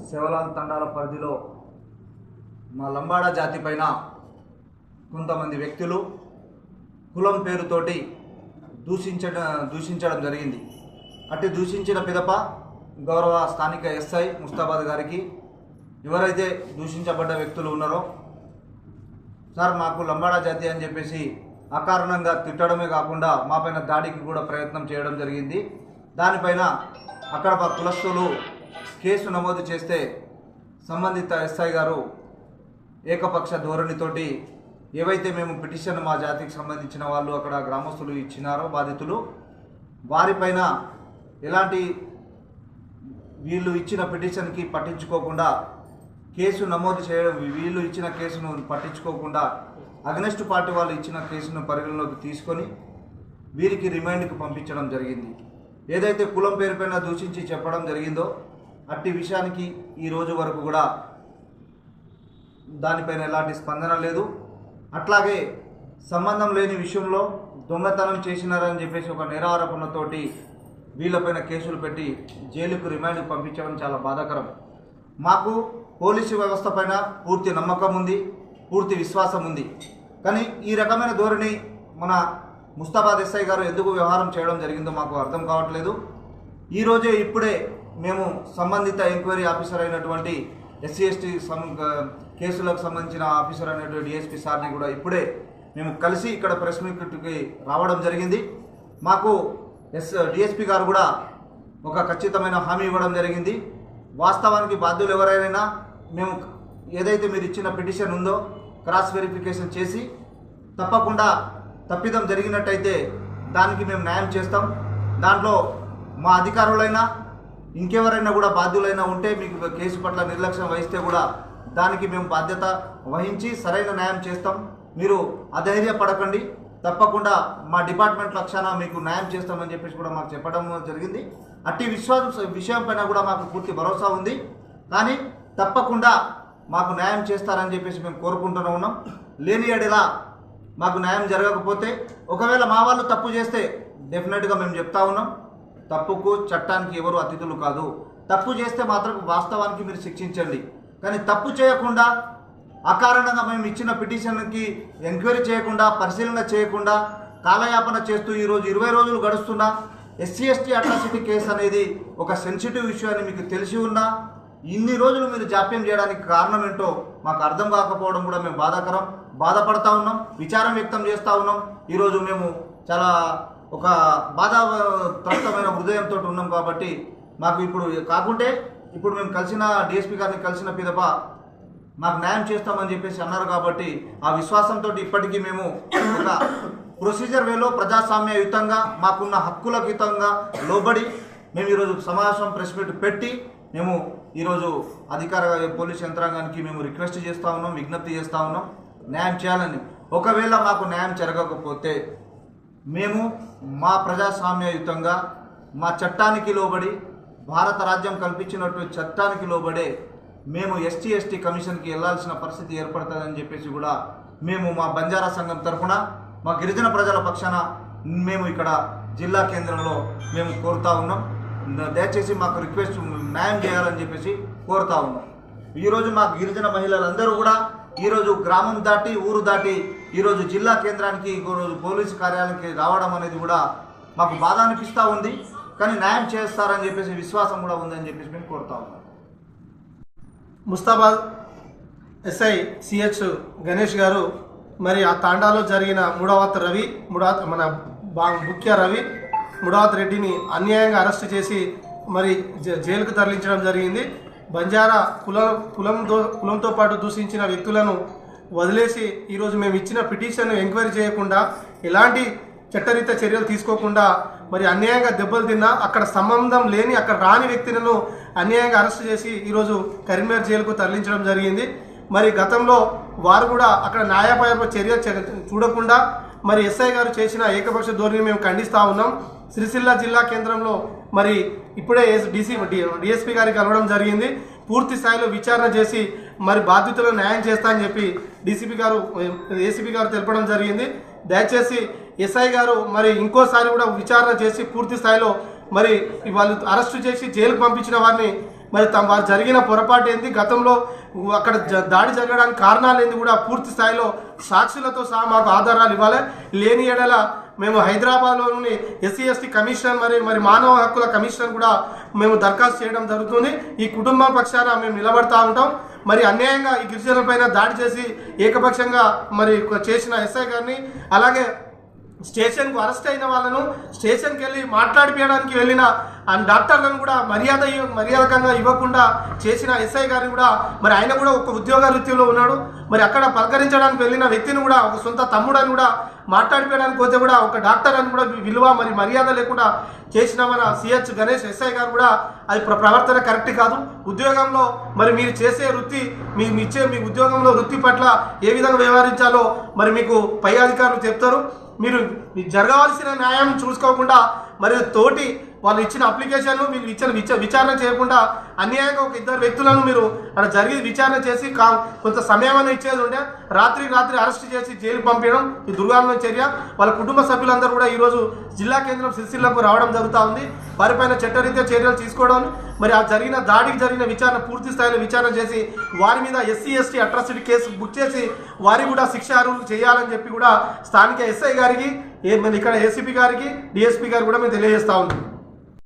మండలం శివలాల్ తండాల పరిధిలో మా లంబాడా జాతి పైన కొంతమంది వ్యక్తులు కులం పేరుతోటి దూషించడం దూషించడం జరిగింది. అట్టి దూషించిన పిదప గౌరవ స్థానిక ఎస్ఐ ముస్తాబాద్ గారికి ఎవరైతే దూషించబడ్డ వ్యక్తులు ఉన్నారో సార్ మాకు లంబాడా జాతి అని చెప్పేసి అకారణంగా తిట్టడమే కాకుండా మా పైన దాడికి కూడా ప్రయత్నం చేయడం జరిగింది. దానిపైన అక్కడ మా కులస్తులు కేసు నమోదు చేస్తే సంబంధిత ఎస్ఐ గారు ఏకపక్ష ధోరణితోటి ఏవైతే మేము పిటిషన్ మా జాతికి సంబంధించిన వాళ్ళు అక్కడ గ్రామస్తులు ఇచ్చినారో బాధితులు వారిపైన ఎలాంటి వీళ్ళు ఇచ్చిన పిటిషన్కి పట్టించుకోకుండా కేసు నమోదు చేయడం వీళ్ళు ఇచ్చిన కేసును పట్టించుకోకుండా అగ్నెస్ట్ పార్టీ వాళ్ళు ఇచ్చిన కేసును పరిగణలోకి తీసుకొని వీరికి రిమైండ్కి పంపించడం జరిగింది. ఏదైతే కులం పేరుపైన దూషించి చెప్పడం జరిగిందో అట్టి విషయానికి ఈ రోజు వరకు కూడా దానిపైన ఎలాంటి స్పందన లేదు. అట్లాగే సంబంధం లేని విషయంలో దొంగతనం చేసినారని చెప్పేసి ఒక నిరారోపణతోటి వీళ్ళపైన కేసులు పెట్టి జైలుకు రిమాండ్కు పంపించడం చాలా బాధాకరం. మాకు పోలీసు వ్యవస్థ పైన పూర్తి నమ్మకం ఉంది పూర్తి విశ్వాసం ఉంది. కానీ ఈ రకమైన ధోరణి మన ముస్తాబాద్ ఎస్ఐ గారు ఎందుకు వ్యవహారం చేయడం జరిగిందో మాకు అర్థం కావట్లేదు. ఈరోజే ఇప్పుడే మేము సంబంధిత ఎంక్వైరీ ఆఫీసర్ అయినటువంటి ఎస్సీ ఎస్టీ సం కేసులకు సంబంధించిన ఆఫీసర్ అయినటువంటి డిఎస్పీ సార్ని కూడా ఇప్పుడే మేము కలిసి ఇక్కడ ప్రెస్ మీట్కి రావడం జరిగింది. మాకు ఎస్ డిఎస్పీ గారు కూడా ఒక ఖచ్చితమైన హామీ ఇవ్వడం జరిగింది. వాస్తవానికి బాధ్యులు ఎవరైనా మేము ఏదైతే మీరు ఇచ్చిన పిటిషన్ ఉందో క్రాస్ వెరిఫికేషన్ చేసి తప్పకుండా తప్పిదం జరిగినట్టయితే దానికి మేము న్యాయం చేస్తాం. దాంట్లో మా అధికారులైనా ఇంకెవరైనా కూడా బాధ్యులైనా ఉంటే మీకు కేసు పట్ల నిర్లక్ష్యం వహిస్తే కూడా దానికి మేము బాధ్యత వహించి సరైన న్యాయం చేస్తాం. మీరు అధైర్యపడకండి. తప్పకుండా మా డిపార్ట్మెంట్ పక్షాన మీకు న్యాయం చేస్తామని చెప్పేసి కూడా మాకు చెప్పడం జరిగింది. అట్టి విశ్వాస విషయం పైన కూడా మాకు పూర్తి భరోసా ఉంది. కానీ తప్పకుండా మాకు న్యాయం చేస్తారని చెప్పేసి మేము కోరుకుంటూనే ఉన్నాం. లేని ఎడలా మాకు న్యాయం జరగకపోతే ఒకవేళ మా వాళ్ళు తప్పు చేస్తే డెఫినెట్గా మేము చెప్తా ఉన్నాం. తప్పుకు చట్టానికి ఎవరు అతిథులు కాదు. తప్పు చేస్తే మాత్రం వాస్తవానికి మీరు శిక్షించండి. కానీ తప్పు చేయకుండా అకారణంగా మేము ఇచ్చిన పిటిషన్కి ఎంక్వైరీ చేయకుండా పరిశీలన చేయకుండా కాలయాపన చేస్తూ ఈరోజు ఇరవై రోజులు గడుస్తున్నా ఎస్సీ ఎస్టీ అట్రాసిటీ కేసు అనేది ఒక సెన్సిటివ్ ఇష్యూ అని మీకు తెలిసి ఉన్నా ఇన్ని రోజులు మీరు జాప్యం చేయడానికి కారణం ఏంటో మాకు అర్థం కాకపోవడం కూడా మేము బాధాకరం. బాధపడతా ఉన్నాం విచారం వ్యక్తం చేస్తూ ఉన్నాం. ఈరోజు మేము చాలా ఒక బాధాప్రాప్తమైన హృదయంతో ఉన్నాం కాబట్టి మాకు ఇప్పుడు కాకుంటే ఇప్పుడు మేము కలిసిన డిఎస్పీ గారిని కలిసిన పిదప మాకు న్యాయం చేస్తామని చెప్పేసి అన్నారు కాబట్టి ఆ విశ్వాసంతో ఇప్పటికీ మేము ఒక ప్రొసీజర్ వేలో ప్రజాస్వామ్యయుతంగా మాకున్న హక్కులకు యుతంగా లోబడి మేము ఈరోజు సమావేశం ప్రెస్ మీట్ పెట్టి మేము ఈరోజు అధికార పోలీస్ యంత్రాంగానికి మేము రిక్వెస్ట్ చేస్తూ ఉన్నాం విజ్ఞప్తి చేస్తూ ఉన్నాం. న్యాయం చేయాలని. ఒకవేళ మాకు న్యాయం జరగకపోతే మేము మా ప్రజాస్వామ్యయుతంగా మా చట్టానికి లోబడి భారత రాజ్యం కల్పించినట్టు చట్టానికి లోబడే మేము ఎస్టీ ఎస్టీ కమిషన్కి వెళ్ళాల్సిన పరిస్థితి ఏర్పడుతుందని చెప్పేసి కూడా మేము మా బంజారా సంఘం తరఫున మా గిరిజన ప్రజల పక్షాన మేము ఇక్కడ జిల్లా కేంద్రంలో మేము కోరుతా ఉన్నాం. దయచేసి మాకు రిక్వెస్ట్ న్యాయం చేయాలని చెప్పేసి కోరుతా ఉన్నాం. ఈరోజు మా గిరిజన మహిళలందరూ కూడా ఈరోజు గ్రామం దాటి ఊరు దాటి ఈరోజు జిల్లా కేంద్రానికి ఈరోజు పోలీసు కార్యాలయానికి రావడం అనేది కూడా మాకు బాధ అనిపిస్తూ ఉంది. కానీ న్యాయం చేస్తారని చెప్పేసి విశ్వాసం కూడా ఉందని చెప్పేసి మేము కోరుతా ఉన్నాం. ముస్తాబాద్ ఎస్ఐ సిహెచ్ గణేష్ గారు మరి ఆ తాండాలో జరిగిన మూడవత్ రవి మూడవ మన బా ముఖ్య రవి మూడవత రెడ్డిని అన్యాయంగా అరెస్ట్ చేసి మరి జ- జైలుకు తరలించడం జరిగింది. బంజారా కులం కులంతో కులంతో పాటు దూషించిన వ్యక్తులను వదిలేసి ఈరోజు మేము ఇచ్చిన పిటిషన్ ఎంక్వైరీ చేయకుండా ఎలాంటి చట్టరీత చర్యలు తీసుకోకుండా మరి అన్యాయంగా దెబ్బలు తిన్నా అక్కడ సంబంధం లేని అక్కడ రాని వ్యక్తులను అన్యాయంగా అరెస్ట్ చేసి ఈరోజు కరీంనగర్ జైలుకు తరలించడం జరిగింది. మరి గతంలో వారు కూడా అక్కడ న్యాయపరమ చర్య చూడకుండా మరి ఎస్ఐ గారు చేసిన ఏకపక్ష ధోరణిని మేము ఖండిస్తూ ఉన్నాం. సిరిసిల్ల జిల్లా కేంద్రంలో మరి ఇప్పుడే డిసి డిఎస్పీ గారికి కలవడం జరిగింది. పూర్తి స్థాయిలో విచారణ చేసి మరి బాధ్యతలు న్యాయం చేస్తా అని చెప్పి డీసీపీ గారు ఏసీపీ గారు తెలపడం జరిగింది. దయచేసి ఎస్ఐ గారు మరి ఇంకోసారి కూడా విచారణ చేసి పూర్తి స్థాయిలో మరి వాళ్ళు అరెస్టు చేసి జైలుకు పంపించిన వారిని మరి తమ వారు జరిగిన పొరపాటు ఏంది? గతంలో అక్కడ దాడి జరగడానికి కారణాలు ఏంది కూడా పూర్తి స్థాయిలో సాక్షులతో సహా మాకు ఆధారాలు ఇవ్వాలి. లేని ఎడల మేము హైదరాబాద్లోని ఎస్సీ ఎస్టీ కమిషన్ మరి మరి మానవ హక్కుల కమిషన్ కూడా మేము దరఖాస్తు చేయడం జరుగుతుంది. ఈ కుటుంబం పక్షాన మేము నిలబడతా ఉంటాం. మరి అన్యాయంగా ఈ గిరిజనుల పైన దాడి చేసి ఏకపక్షంగా మరి చేసిన ఎస్ఐ గారిని అలాగే స్టేషన్కు అరెస్ట్ అయిన వాళ్ళను స్టేషన్కి వెళ్ళి మాట్లాడిపోయడానికి వెళ్ళిన ఆ డాక్టర్లను కూడా మర్యాద మర్యాదకంగా ఇవ్వకుండా చేసిన ఎస్ఐ గారిని కూడా మరి ఆయన కూడా ఒక ఉద్యోగ వృత్తిలో ఉన్నాడు. మరి అక్కడ పలకరించడానికి వెళ్ళిన వ్యక్తిని కూడా ఒక సొంత తమ్ముడని కూడా మాట్లాడిపోయడానికి పోతే కూడా ఒక డాక్టర్ అని కూడా విలువ మరి మర్యాద లేకుండా చేసిన మన సిహెచ్ గణేష్ ఎస్ఐ గారు కూడా అది ప్రవర్తన కరెక్ట్ కాదు. ఉద్యోగంలో మరి మీరు చేసే వృత్తి మీ ఇచ్చే మీ ఉద్యోగంలో వృత్తి పట్ల ఏ విధంగా వ్యవహరించాలో మరి మీకు పై అధికారులు చెప్తారు. మీరు జరగవలసిన న్యాయం చూసుకోకుండా మరియు తోటి వాళ్ళు ఇచ్చిన అప్లికేషన్లు మీరు ఇచ్చిన విచ విచారణ చేయకుండా అన్యాయంగా ఒక ఇద్దరు వ్యక్తులను మీరు అక్కడ జరిగి విచారణ చేసి కా కొంత సమయం అనేది ఇచ్చేది ఉంటే రాత్రి రాత్రి అరెస్ట్ చేసి జైలు పంపించడం ఈ దుర్గాత్మ చర్య. వాళ్ళ కుటుంబ సభ్యులందరూ కూడా ఈరోజు జిల్లా కేంద్రం సిరిసిల్లకు రావడం జరుగుతూ ఉంది. వారిపైన చట్టరీత్యా చర్యలు తీసుకోవడం మరి ఆ జరిగిన దాడికి జరిగిన విచారణ పూర్తి స్థాయిలో విచారణ చేసి వారి మీద SC ST atrocity case book చేసి వారికి కూడా శిక్ష అర్హులు చేయాలని చెప్పి కూడా స్థానిక ఎస్ఐ గారికి మరి ఇక్కడ ఏసీపీ గారికి డిఎస్పీ గారు కూడా మేము తెలియజేస్తా ఉన్నాం.